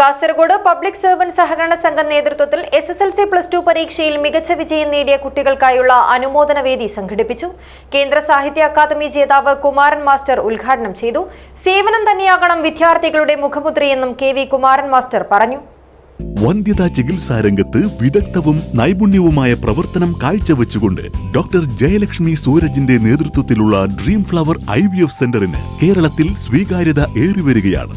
Kasaragod public servant സഹകരണ സംഘം നേതൃത്വത്തിൽ S S L C plus two പരീക്ഷയിൽ മികച്ച വിജയം നേടിയ കുട്ടികൾക്കായുള്ള അനുമോദന വേദി സംഘടിപ്പിച്ചു. കേന്ദ്ര സാഹിത്യ അക്കാദമി ജേതാവ് കുമാരൻ മാസ്റ്റർ ഉദ്ഘാടനം ചെയ്തു. സേവനം തന്നെയാകണം വിദ്യാർത്ഥികളുടെ മുഖമുദ്രയെന്നും കെ വി കുമാരൻ മാസ്റ്റർ പറഞ്ഞു. വന്ധ്യതാ ചികിത്സാ രംഗത്ത് വിദഗ്ധവും നൈപുണ്യവുമായ പ്രവർത്തനം കാഴ്ചവെച്ചുകൊണ്ട് ഡോക്ടർ ജയലക്ഷ്മി സൂരജിന്റെ നേതൃത്വത്തിലുള്ള dream flower I V F സെന്ററിന് കേരളത്തിൽ സ്വീകാര്യത ഏറിവരികയാണ്.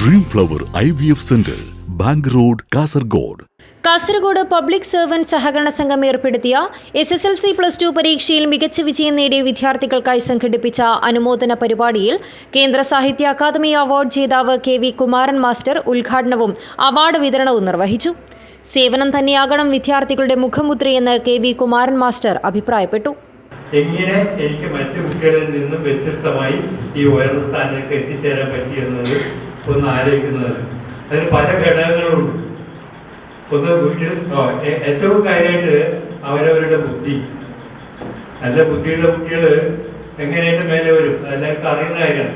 Dream flower I V F centre bank road Kasaragod Kasaragod public servant സഹകരണ സംഘം ഏർപ്പെടുത്തിയ S S L C plus two പരീക്ഷയിൽ മികച്ച വിജയം നേടിയ വിദ്യാർത്ഥികൾക്കായി സംഘടിപ്പിച്ച അനുമോദന പരിപാടിയിൽ കേന്ദ്ര സാഹിത്യ അക്കാദമി അവാർഡ് ജേതാവ് കെ വി കുമാരൻ മാസ്റ്റർ ഉദ്ഘാടനവും അവാർഡ് വിതരണവും നിർവഹിച്ചു. സേവനം തന്നെയാകണം വിദ്യാർത്ഥികളുടെ മുഖമുദ്രയെന്ന് കെ വി കുമാരൻ മാസ്റ്റർ അഭിപ്രായപ്പെട്ടു. എങ്ങനെ എനിക്ക് മറ്റു കുട്ടികളിൽ നിന്നും വ്യത്യസ്തമായി ഈ ഉയർന്ന സ്ഥാനത്തേക്ക് എത്തിച്ചേരാൻ പറ്റിയെന്നത് ഒന്ന് ആലോചിക്കുന്നത്. അതിന് പല ഘടകങ്ങളുണ്ട്. ഒന്ന് വീട്ടിൽ ഏറ്റവും കാര്യമായിട്ട് അവരവരുടെ ബുദ്ധി. നല്ല ബുദ്ധിയുള്ള കുട്ടികൾ എങ്ങനെയായിട്ട് മേലെ വരും? അതെല്ലാവർക്കും അറിയുന്ന കാര്യമാണ്.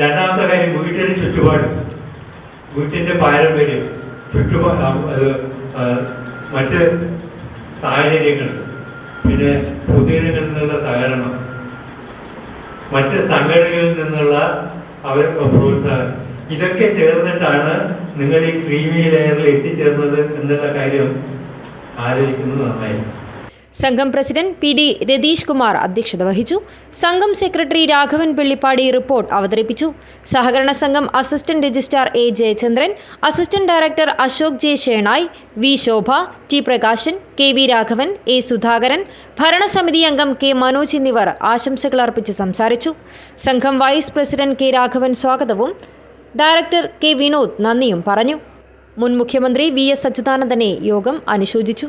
രണ്ടാമത്തെ കാര്യം വീട്ടിന് ചുറ്റുപാട്. വീട്ടിന്റെ പാരമ്പര്യം. ചുറ്റുപാട് മറ്റ് സാഹചര്യങ്ങൾ. പിന്നെ പൊതുജനങ്ങളിൽ നിന്നുള്ള സഹകരണം. മറ്റ് സംഘടനകളിൽ നിന്നുള്ള അവർ പ്രോത്സാഹനം. ഇതൊക്കെ ചേർന്നിട്ടാണ് നിങ്ങൾ ഈ ക്രീമി ലെയറിൽ എത്തിച്ചേർന്നത് എന്നുള്ള കാര്യം ആലോചിക്കുന്നത് നന്നായി. സംഘം president P D Ratheesh Kumar അധ്യക്ഷത വഹിച്ചു. സംഘം സെക്രട്ടറി രാഘവൻ പിള്ളിപ്പാടി റിപ്പോർട്ട് അവതരിപ്പിച്ചു. സഹകരണ സംഘം assistant registrar A Jayachandran assistant director Ashok J Shenoy V Shobha T Prakashan K V Raghavan A Sudhakaran ഭരണസമിതി അംഗം കെ മനോജ് എന്നിവർ ആശംസകൾ അർപ്പിച്ച് സംസാരിച്ചു. സംഘം വൈസ് പ്രസിഡന്റ് കെ രാഘവൻ സ്വാഗതവും ഡയറക്ടർ കെ വിനോദ് നന്ദിയും പറഞ്ഞു. മുൻ മുഖ്യമന്ത്രി വി എസ് അച്യുതാനന്ദനെ യോഗം അനുശോചിച്ചു.